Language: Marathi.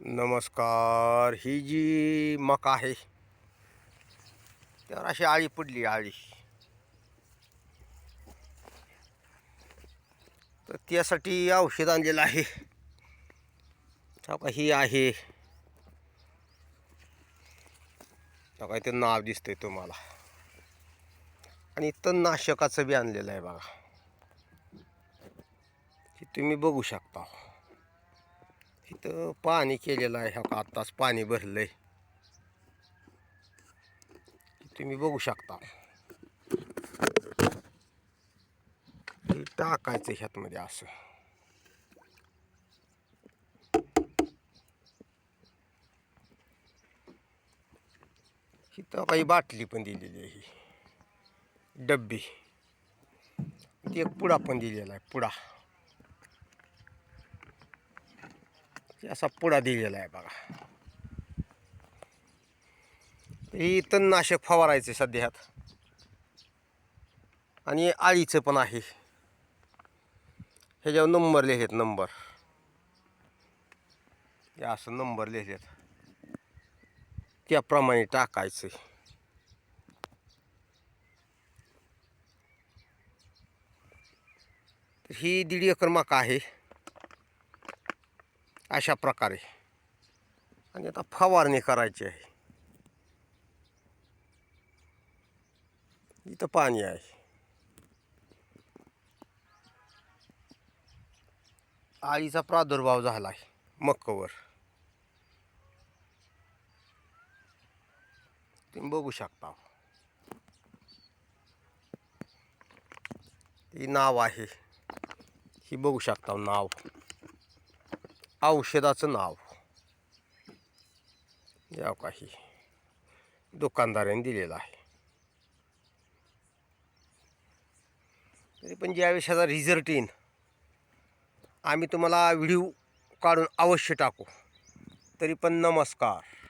नमस्कार ही जी मका आहे त्यावर अशी आळी पडली आळी. तर त्यासाठी औषध आणलेलं आहे. का ही आहे. काय ते नाव दिसतंय तुम्हाला. आणि तणनाशकाचं बी आणलेलं आहे बघा. हे तुम्ही बघू शकता. इथं पाणी केलेलं आहे. का आत्ताच पाणी भरलं आहे तुम्ही बघू शकता. हे टाकायचं ह्यातमध्ये असं. इथं काही बाटली पण दिलेली आहे. ही डब्बी. ती एक पुडा पण दिलेला आहे. पुडा. असा पुडा दिलेला आहे बघा. हे तणनाशक फवारायचं सध्यात आणि आळीचं पण आहे. ह्याच्यावर नंबर लिहिलेत नंबर. हे असं नंबर लिहिलेत. त्याप्रमाणे टाकायचं तर ही दीड एकर मका आहे. अशा प्रकारे. आणि आता फवारणी करायची आहे. इथं पाणी आहे. आळीचा प्रादुर्भाव झाला आहे मक्कवर. तुम्ही बघू शकता. ही नाव आहे. ही बघू शकता नाव. औषधाचं नाव. या काही. दुकानदाराने दिलेलं आहे. तरी पण ज्यावेळेस ह्याचा रिझल्ट येईन आम्ही तुम्हाला व्हिडिओ काढून अवश्य टाकू. तरी पण नमस्कार.